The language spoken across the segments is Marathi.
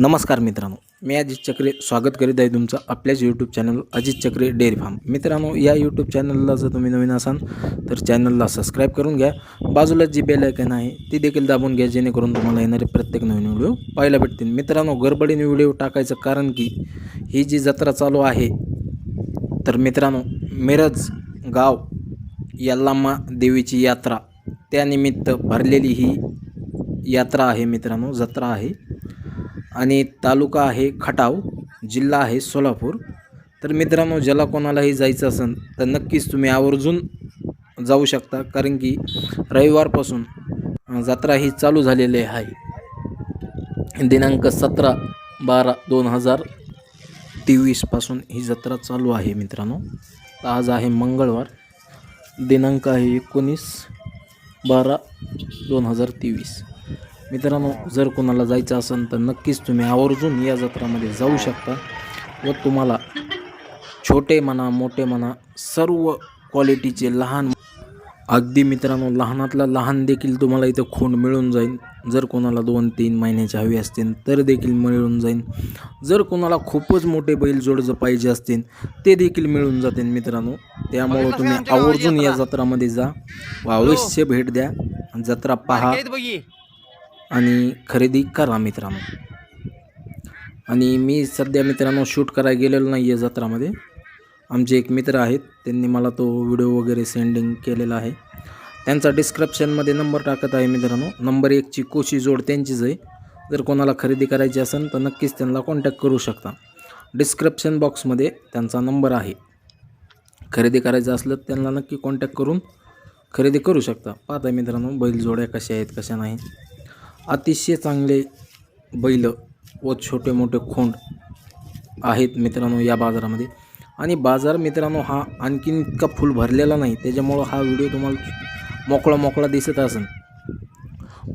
नमस्कार मित्रांनो मी अजित चक्रे स्वागत करीत आहे तुमचं आपल्याच यूट्यूब चॅनल अजित चक्रे डेअरी फार्म. मित्रांनो या यूट्यूब चॅनलला जर तुम्ही नवीन असाल तर चॅनलला सबस्क्राईब करून घ्या. बाजूला जी बेल आयकन आहे ती देखील दाबून घ्या जेणेकरून तुम्हाला येणारे प्रत्येक नवीन व्हिडिओ पाहायला भेटतील. मित्रांनो गडबडीने व्हिडिओ टाकायचं कारण की ही जी जत्रा चालू आहे तर मित्रांनो मिरज गाव यल्लामा देवीची यात्रा त्यानिमित्त भरलेली ही यात्रा आहे मित्रांनो जत्रा आहे. आणि तालुका आहे खटाव जिल्हा आहे सोलापूर. तर मित्रांनो ज्याला कोणालाही जायचं असेल तर नक्कीच तुम्ही आवर्जून जाऊ शकता कारण की रविवारपासून जत्रा ही चालू झालेली आहे. दिनांक सतरा बारा दोन हजार तेवीसपासून ही जत्रा चालू आहे मित्रांनो. आज आहे मंगळवार दिनांक आहे एकोणीस बारा दोन हजार तेवीस. मित्रांनो जर कोणाला जायचं असेल तर नक्कीच तुम्ही आवर्जून या जत्रामध्ये जाऊ शकता व तुम्हाला छोटे म्हणा मोठे म्हणा सर्व क्वालिटीचे लहान अगदी मित्रांनो लहानातला लहान देखील तुम्हाला इथं खूण मिळून जाईल जर कोणाला दोन तीन महिन्याचे हवे असतील तर देखील मिळून जाईल जर कोणाला खूपच मोठे बैल जोडजं पाहिजे असतील ते देखील मिळून जातील मित्रांनो. त्यामुळं तुम्ही आवर्जून या जत्रामध्ये जा. व अवश्य भेट द्या. जत्रा पहा. आणि खरेदी करा मित्रांनो. आणि मी सध्या मित्रांनो शूट करायला गेलेलो नाही आहे जत्रामध्ये. आमचे एक मित्र आहेत त्यांनी मला तो व्हिडिओ वगैरे सेंडिंग केलेला आहे. त्यांचा डिस्क्रिप्शनमध्ये नंबर टाकत आहे मित्रांनो. नंबर एकची कोशी जोड त्यांचीच आहे. जर कोणाला खरेदी करायची असेल तर नक्कीच त्यांना कॉन्टॅक्ट करू शकता. डिस्क्रिप्शन बॉक्समध्ये त्यांचा नंबर आहे. खरेदी करायचं असलं तर त्यांना नक्की कॉन्टॅक्ट करून खरेदी करू शकता. पाहता मित्रांनो बैल जोड्या कशा आहेत कशा नाही. अतिशय चांगले बैल व छोटे मोठे खोंड आहेत मित्रांनो या बाजारामध्ये. आणि बाजार मित्रांनो हा आणखीन इतका फुल भरलेला नाही त्याच्यामुळं हा व्हिडिओ तुम्हाला मोकळा मोकळा दिसत असेल.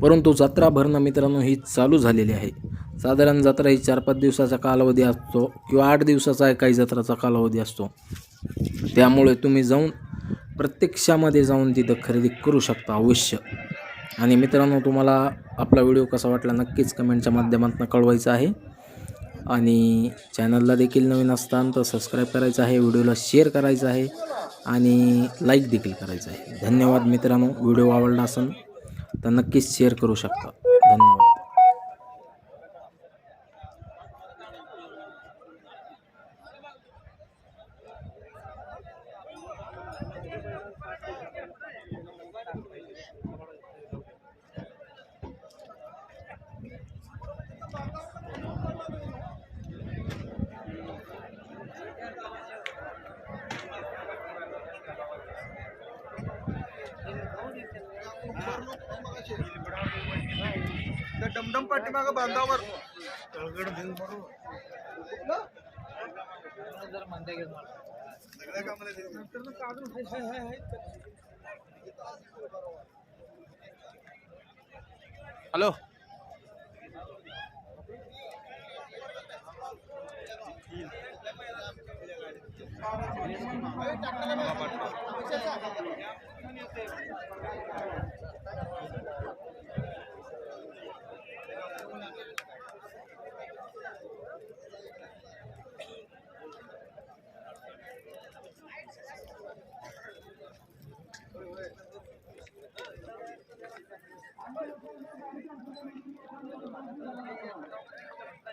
परंतु जत्रा भरणं मित्रांनो ही चालू झालेली आहे. साधारण जत्रा ही चार पाच दिवसाचा कालावधी असतो किंवा आठ दिवसाचा काही जत्राचा कालावधी असतो. त्यामुळे तुम्ही जाऊन प्रत्यक्षामध्ये जाऊन तिथं खरेदी करू शकता अवश्य. आणि मित्रांनो तुम्हाला आपला व्हिडिओ कसा वाटला नक्कीच कमेंटच्या माध्यमातून कळवायचं आहे. आणि चॅनलला देखील नवीन असताना तर सबस्क्राईब करायचं आहे व्हिडिओला शेअर करायचं आहे आणि लाईक देखील करायचं आहे. धन्यवाद मित्रांनो व्हिडिओ आवडला असेल तर नक्कीच शेअर करू शकता. त्या डमडम पाठीमाग बांधावर हॅलो